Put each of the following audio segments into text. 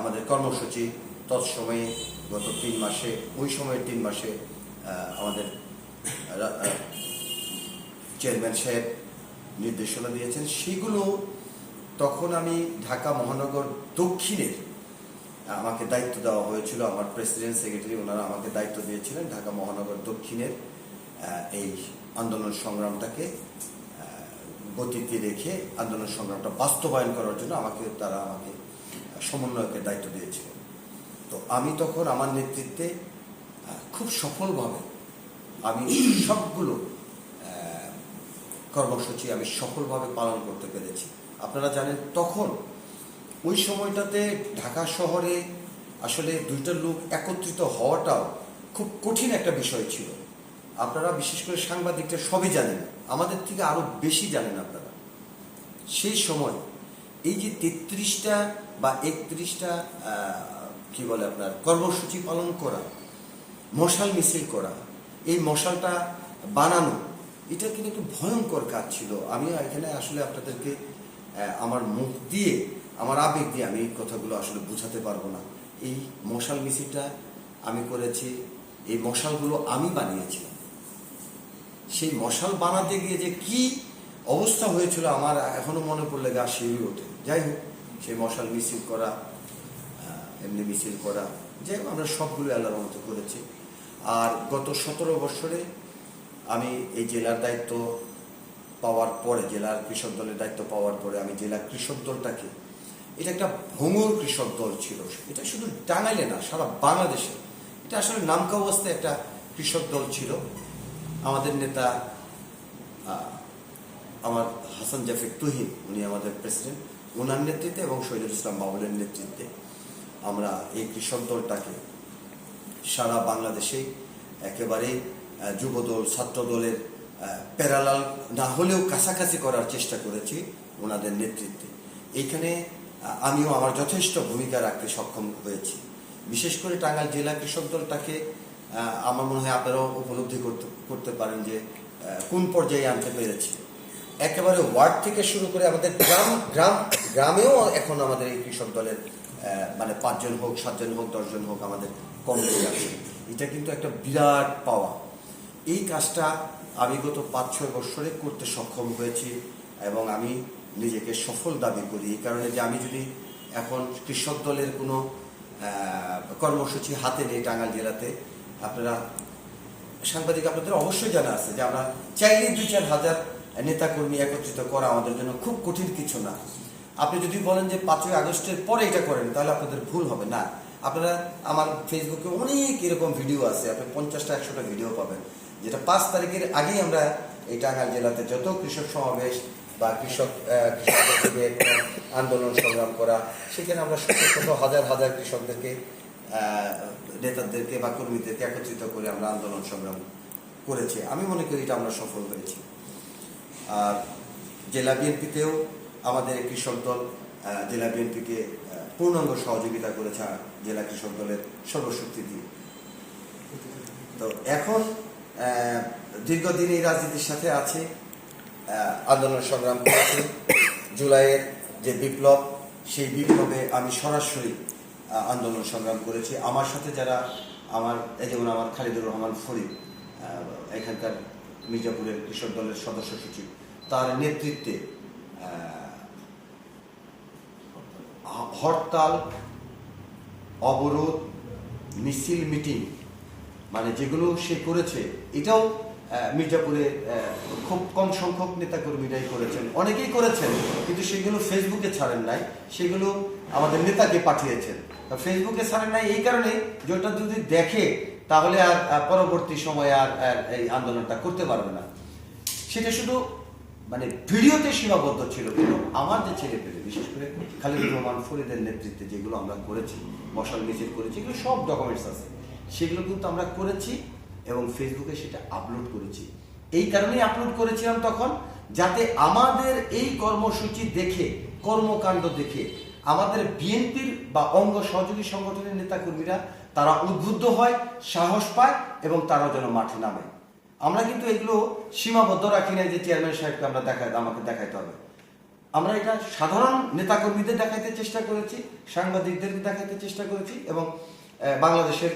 আমাদের কর্মসূচি তৎসময়ে গত তিন মাসে, ওই সময়ের তিন মাসে আমাদের চেয়ারম্যান সাহেব নির্দেশনা দিয়েছেন। সেগুলো তখন আমি ঢাকা মহানগর দক্ষিণের আমাকে দায়িত্ব দেওয়া হয়েছিল। আমার প্রেসিডেন্ট সেক্রেটারি ওনারা আমাকে দায়িত্ব দিয়েছিলেন ঢাকা মহানগর দক্ষিণের এই আন্দোলন সংগ্রামটাকে গতিতে রেখে আন্দোলন সংগ্রামটা বাস্তবায়ন করার জন্য আমাকে, তারা আমাকে সমন্বয়কের দায়িত্ব দিয়েছিলেন। তো আমি তখন আমার নেতৃত্বে খুব সফলভাবে আমি সবগুলো কর্মসূচি আমি সফলভাবে পালন করতে পেরেছি। আপনারা জানেন, তখন ওই সময়টাতে ঢাকা শহরে আসলে দুইটা লোক একত্রিত হওয়াটাও খুব কঠিন একটা বিষয় ছিল। আপনারা বিশেষ করে সাংবাদিকরা সবই জানেন, আমাদের থেকে আরও বেশি জানেন আপনারা। সেই সময় এই যে তেত্রিশটা বা একত্রিশটা কি বলে আপনার, কর্মসূচি পালন করা, মশাল মিছিল করা, এই মশালটা বানানো, এটা কিন্তু একটু ভয়ঙ্কর কাজ ছিল। আমি এখানে আসলে আপনাদেরকে আমার মুখ দিয়ে, আমার আবেগ দিয়ে আমি এই কথাগুলো আসলে বোঝাতে পারব না। এই মশাল মিছিলটা আমি করেছি, এই মশালগুলো আমি বানিয়েছিলাম সেই মশাল বানাতে গিয়ে যে কি অবস্থা হয়েছিল আমার এখনও মনে পড়লে গা শিউরি ওঠে। যাই হোক সেই মশাল মিছিল করা এমনি মিছিল করা হোক, আমরা সবগুলো আল্লাহর মতো করেছি। আর গত সতেরো বছরে আমি এই জেলার দায়িত্ব পাওয়ার পরে, জেলার কৃষক দলের দায়িত্ব পাওয়ার পরে আমি জেলা কৃষক দলটাকে, এটা একটা ভঙ্গুর কৃষক দল ছিল। এটা শুধু টাঙ্গাইলে না, সারা বাংলাদেশে। এটা আসলে নামকা অবস্থায় একটা কৃষক দল ছিল। আমাদের নেতা আমার হাসান জাফিক তুহিন, উনি আমাদের প্রেসিডেন্ট ওনার নেতৃত্বে এবং শহীদুল ইসলাম বাবুলের নেতৃত্বে আমরা এই কৃষক দলটাকে সারা বাংলাদেশে একেবারে যুবদল ছাত্র দলের প্যারালাল না হলেও কাছাকাছি করার চেষ্টা করেছি ওনাদের নেতৃত্বে। এইখানে আমিও আমার যথেষ্ট ভূমিকা রাখতে সক্ষম হয়েছি। বিশেষ করে টাঙ্গাইল জেলা কৃষক দলটাকে আমার মনে হয় আপনারাও উপলব্ধি করতে করতে পারেন যে কোন পর্যায়ে আনতে পেরেছি। একেবারে ওয়ার্ড থেকে শুরু করে আমাদের গ্রাম গ্রাম গ্রামেও এখন আমাদের এই কৃষক দলের মানে পাঁচজন হোক, সাতজন হোক, দশজন হোক আমাদের কমিটি আছে। এটা কিন্তু একটা বিরাট পাওয়া। এই কাজটা আমি গত পাঁচ, ছয় বছরে করতে সক্ষম হয়েছি এবং আমি নিজেকে সফল দাবি করি। এই কারণে যে আমি যদি এখন কৃষক দলের কোনো কর্মসূচি হাতে নেই টাঙ্গাল জেলাতে, আপনারা, সাংবাদিক আপনাদের অবশ্যই জানা আছে যে আমরা চাইলেই দুই চার হাজার নেতাকর্মী একত্রিত করা আমাদের জন্য খুব কঠিন কিছু না। আপনি যদি বলেন যে পাঁচই আগস্টের পরে এটা করেন, তাহলে আপনাদের ভুল হবে। না, আপনারা আমার ফেসবুকে অনেক এরকম ভিডিও আছে, আপনি পঞ্চাশটা, একশোটা ভিডিও পাবেন, যেটা পাঁচ তারিখের আগেই আমরা এই টাঙ্গাইল জেলাতে যত কৃষক সমাবেশ বা কৃষক কৃষকদের আন্দোলন সংগ্রাম করা, সেখানে আমরা শত শত হাজার হাজার কৃষকদেরকে নেতাদেরকে বা কর্মীদেরকে একত্রিত করে আমরা আন্দোলন সংগ্রাম করেছি। আমি মনে করি এটা আমরা সফল হয়েছি। আর জেলা বিএনপিতেও আমাদের কৃষক দল জেলা বিএনপিকে পূর্ণাঙ্গ সহযোগিতা করেছে জেলা কৃষক দলের সর্বশক্তি দিয়ে। তো এখন দীর্ঘদিন এই রাজনীতির সাথে আছে আন্দোলন সংগ্রাম করেছে। জুলাইয়ের যে বিপ্লব, সেই বিপ্লবে আমি সরাসরি আন্দোলন সংগ্রাম করেছি। আমার সাথে যারা আমার যেমন আমার খালিদুর রহমান ফরিদ এখানকার মির্জাপুরের কৃষক দলের সদস্য সচিব, তার নেতৃত্বে হরতাল, অবরোধ, মিছিল, মিটিং মানে যেগুলো সে করেছে, এটাও মির্জাপুরে খুব কম সংখ্যক নেতাকর্মীরাই করেছেন। অনেকেই করেছেন, কিন্তু সেগুলো ফেসবুকে ছাড়েন নাই। সেগুলো আমাদের নেতাকে পাঠিয়েছেন। ফেসবুকে ছাড়েন নাই এই কারণে যে ওটা যদি দেখে, তাহলে আর পরবর্তী সময়ে আর এই আন্দোলনটা করতে পারবে না। সেটা শুধু মানে ভিডিওতে সীমাবদ্ধ ছিল কিন্তু আমার যে ছেলে পেলে, বিশেষ করে খালিদুর রহমান, ফরিদের নেতৃত্বে যেগুলো আমরা করেছি, মশাল মিছিল করেছি, এগুলো সব ডকুমেন্টস আছে। সেগুলো কিন্তু আমরা করেছি এবং ফেসবুকে সেটা আপলোড করেছি। এই কারণেই আপলোড করেছিলাম তখন, যাতে আমাদের এই কর্মসূচি দেখে, কর্মকাণ্ড দেখে, আমাদের বিএনপির বা অঙ্গ সহযোগী সংগঠনের নেতাকর্মীরা তারা উদ্বুদ্ধ হয়, সাহস পায় এবং তারা যেন মাঠে নামে। আমরা কিন্তু এগুলো সীমাবদ্ধ রাখি না যে চেয়ারম্যান সাহেবকে আমরা দেখাই আমাকে দেখাইতে হবে। আমরা এটা সাধারণ নেতাকর্মীদের দেখাইতে চেষ্টা করেছি, সাংবাদিকদেরকে দেখাইতে চেষ্টা করেছি এবং বাংলাদেশের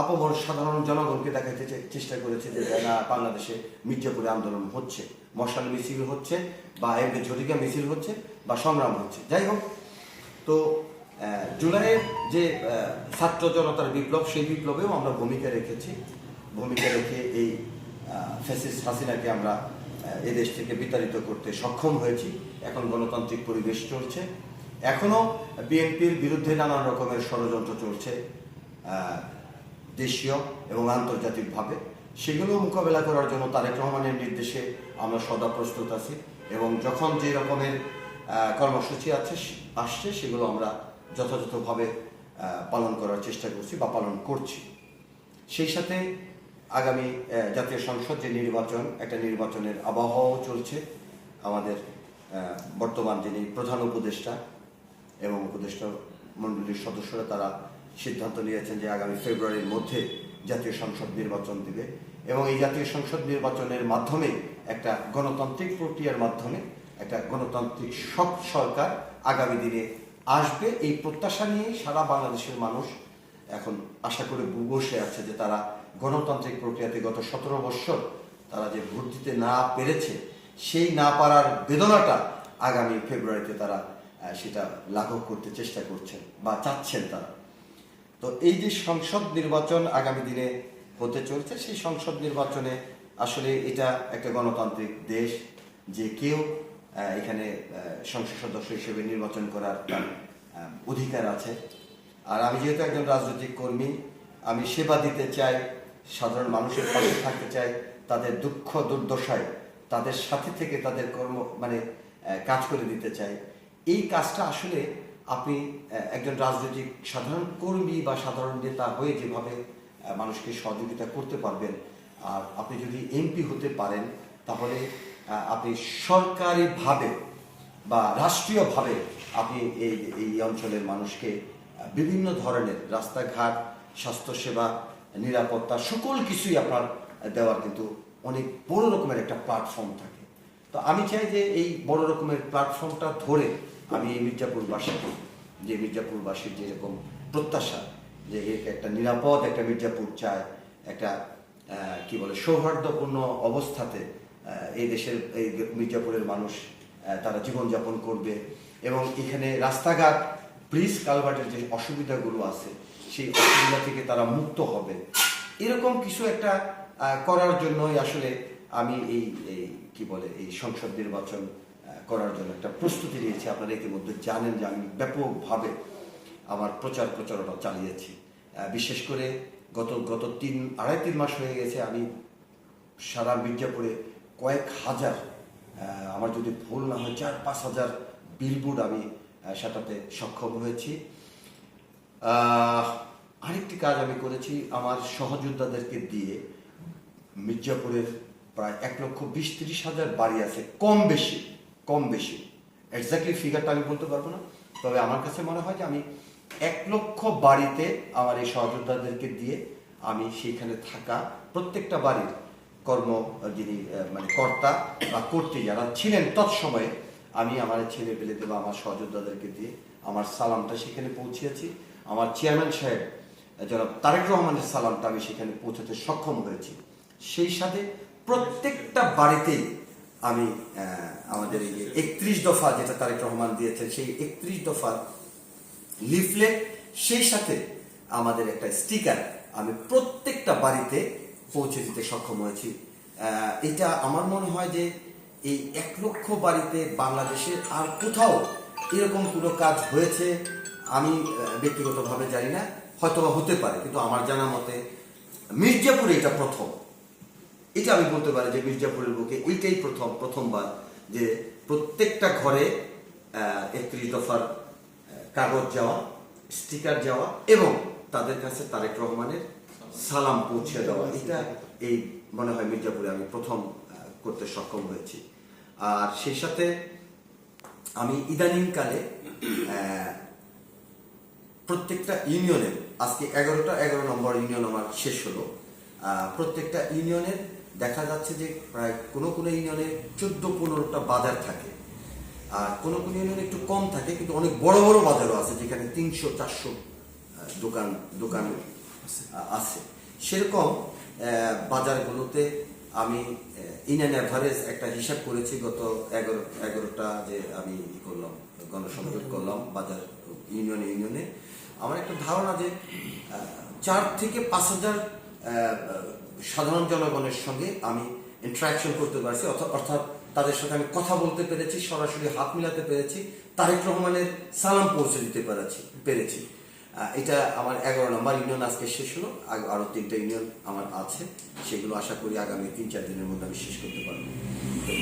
আপমর সাধারণ জনগণকে দেখাইতে চেষ্টা করেছি যে না, বাংলাদেশে মির্জাপুরে আন্দোলন হচ্ছে, মশাল মিছিল হচ্ছে বা এমনি ঝটিকা মিছিল হচ্ছে বা সংগ্রাম হচ্ছে। যাই হোক, তো জুলাইয়ের যে ছাত্র জনতার বিপ্লব, সেই বিপ্লবেও আমরা ভূমিকা রেখেছি। ভূমিকা রেখে এই ফ্যাসিস্ট হাসিনাকে আমরা এদেশ থেকে বিতাড়িত করতে সক্ষম হয়েছি। এখন গণতান্ত্রিক পরিবেশ চলছে। এখনও বিএনপির বিরুদ্ধে নানান রকমের ষড়যন্ত্র চলছে দেশীয় এবং আন্তর্জাতিকভাবে। সেগুলো মোকাবেলা করার জন্য তারেক রহমানের নির্দেশে আমরা সদা প্রস্তুত আছি এবং যখন যে রকমের কর্মসূচি আছে আসছে, সেগুলো আমরা যথাযথভাবে পালন করার চেষ্টা করছি বা পালন করছি। সেই সাথে আগামী জাতীয় সংসদ যে নির্বাচন, একটা নির্বাচনের আবহাওয়াও চলছে। আমাদের বর্তমান যিনি প্রধান উপদেষ্টা এবং উপদেষ্টা মণ্ডলীর সদস্যরা তারা সিদ্ধান্ত নিয়েছেন যে আগামী ফেব্রুয়ারির মধ্যে জাতীয় সংসদ নির্বাচন দিবে এবং এই জাতীয় সংসদ নির্বাচনের মাধ্যমে একটা গণতান্ত্রিক প্রক্রিয়ার মাধ্যমে একটা গণতান্ত্রিক সব সরকার আগামী দিনে আসবে। এই প্রত্যাশা নিয়ে সারা বাংলাদেশের মানুষ এখন আশা করে বসে আছে যে তারা গণতান্ত্রিক প্রক্রিয়াতে গত সতেরো বৎসর তারা যে ভোট দিতে না পেরেছে, সেই না পারার বেদনাটা আগামী ফেব্রুয়ারিতে তারা সেটা লাঘব করতে চেষ্টা করছেন বা চাচ্ছেন তারা। তো এই যে সংসদ নির্বাচন আগামী দিনে হতে চলছে, সেই সংসদ নির্বাচনে আসলে এটা একটা গণতান্ত্রিক দেশ যে কেউ এখানে সংসদ সদস্য হিসেবে নির্বাচন করার অধিকার আছে। আর আমি যেহেতু একজন রাজনৈতিক কর্মী, আমি সেবা দিতে চাই সাধারণ মানুষের পাশে থাকতে চাই তাদের দুঃখ দুর্দশায় তাদের সাথে থেকে তাদের কর্ম মানে কাজ করে দিতে চাই এই কাজটা আসলে আপনি একজন রাজনৈতিক সাধারণ কর্মী বা সাধারণ নেতা হয়ে যেভাবে মানুষকে সহযোগিতা করতে পারবেন, আর আপনি যদি এমপি হতে পারেন, তাহলে আপনি সরকারিভাবে বা রাষ্ট্রীয়ভাবে আপনি এই এই অঞ্চলের মানুষকে বিভিন্ন ধরনের রাস্তাঘাট, স্বাস্থ্যসেবা নিরাপত্তা, সকল কিছুই আপনার দেওয়ার কিন্তু অনেক বড় রকমের একটা প্ল্যাটফর্ম থাকে। তো আমি চাই যে এই বড় রকমের প্ল্যাটফর্মটা ধরে আমি এই মির্জাপুরবাসীকে, যে মির্জাপুরবাসীর যেরকম প্রত্যাশা, যে একটা নিরাপদ একটা মির্জাপুর চায়, একটা কি বলে, সৌহার্দ্যপূর্ণ অবস্থাতে এই দেশের, এই মির্জাপুরের মানুষ তারা জীবনযাপন করবে। এবং এখানে রাস্তাঘাট, ব্রিজ কালভার্টের যে অসুবিধাগুলো আছে সেই অসুবিধা থেকে তারা মুক্ত হবে। এরকম কিছু একটা করার জন্যই আসলে আমি এই এই কি বলে, এই সংসদ নির্বাচন করার জন্য একটা প্রস্তুতি নিয়েছি। আপনারা ইতিমধ্যে জানেন যে আমি ব্যাপকভাবে আমার প্রচার প্রচারণা চালিয়েছি। বিশেষ করে গত গত তিন, আড়াই তিন মাস হয়ে গেছে আমি সারা মির্জাপুরে কয়েক হাজার আমার যদি ভুল না হয়, চার, পাঁচ হাজার বিলবোর্ড আমি সেটাতে সক্ষম হয়েছি। আরেকটি কাজ আমি করেছি আমার সহযোদ্ধাদেরকে দিয়ে। মির্জাপুরের প্রায় এক লক্ষ বিশ তিরিশ হাজার বাড়ি আছে, কম বেশি কম বেশি। এক্স্যাক্টলি ফিগারটা আমি বলতে পারব না, তবে আমার কাছে মনে হয় যে আমি এক লক্ষ বাড়িতে আমার এই সহযোদ্ধাদেরকে দিয়ে আমি সেইখানে থাকা প্রত্যেকটা বাড়ির কর্ম, যিনি মানে কর্তা বা কর্তী যারা ছিলেন তৎসময়ে আমি আমার ছেলে পেলেতে বা আমার সহযোদ্ধাদেরকে দিয়ে আমার সালামটা সেখানে পৌঁছিয়েছি। আমার চেয়ারম্যান সাহেব, জনাব তারেক রহমানের সালামটা আমি সেখানে পৌঁছাতে সক্ষম হয়েছি। সেই সাথে প্রত্যেকটা বাড়িতেই আমি আমাদের এই যে একত্রিশ দফা যেটা তারেক রহমান দিয়েছেন, সেই একত্রিশ দফা লিফলেট সেই সাথে আমাদের একটা স্টিকার আমি প্রত্যেকটা বাড়িতে পৌঁছে দিতে সক্ষম হয়েছি। এটা আমার মনে হয় যে এই এক লক্ষ বাড়িতে বাংলাদেশের আর কোথাও এরকম কোনো কাজ হয়েছে আমি ব্যক্তিগতভাবে জানি না হয়তো হতে পারে, কিন্তু আমার জানা মতে মির্জাপুরে এটা প্রথম। এটা আমি বলতে পারি যে মির্জাপুরের বুকে এইটাই প্রথম, প্রথমবার যে প্রত্যেকটা ঘরে একত্রিশ দফার কাগজ যাওয়া, স্টিকার যাওয়া এবং তাদের কাছে তারেক রহমানের সালাম পৌঁছে দেওয়া। এটা এই মনে হয় মির্জাপুরে আমি প্রথম করতে সক্ষম হয়েছি। আর সেই সাথে আমি ইদানিংকালে প্রত্যেকটা ইউনিয়নের আজকে এগারোটা এগারো নম্বর ইউনিয়ন আমার শেষ হলো। প্রত্যেকটা ইউনিয়নের দেখা যাচ্ছে যে প্রায় কোনো কোনো ইউনিয়নে চোদ্দ পনেরোটা বাজার থাকে। আর কোনো কোনো ইউনিয়নে একটু কম থাকে কিন্তু অনেক বড় বড় বাজারও আছে যেখানে তিনশো চারশো দোকান দোকান আছে। সেরকম বাজারগুলোতে আমি ইন অ্যান্ড অ্যাভারেজ একটা হিসাব করেছি গত এগারো এগারোটা যে আমি ই করলাম গণসংযোগ। করলাম বাজার ইউনিয়নে ইউনিয়নে। আমার একটা ধারণা যে চার থেকে পাঁচ হাজার সাধারণ জনগণের সঙ্গে আমি ইন্টারাকশন করতে পারছি। অর্থাৎ- তাদের সাথে আমি কথা বলতে পেরেছি, সরাসরি হাত মিলাতে পেরেছি, তারেক রহমানের সালাম পৌঁছে দিতে পেরেছি পেরেছি। এটা আমার এগারো নম্বর ইউনিয়ন আজকে শেষ হলো। আরও আরও তিনটা ইউনিয়ন আমার আছে, সেগুলো আশা করি আগামী তিন চার দিনের মধ্যে আমি শেষ করতে পারব।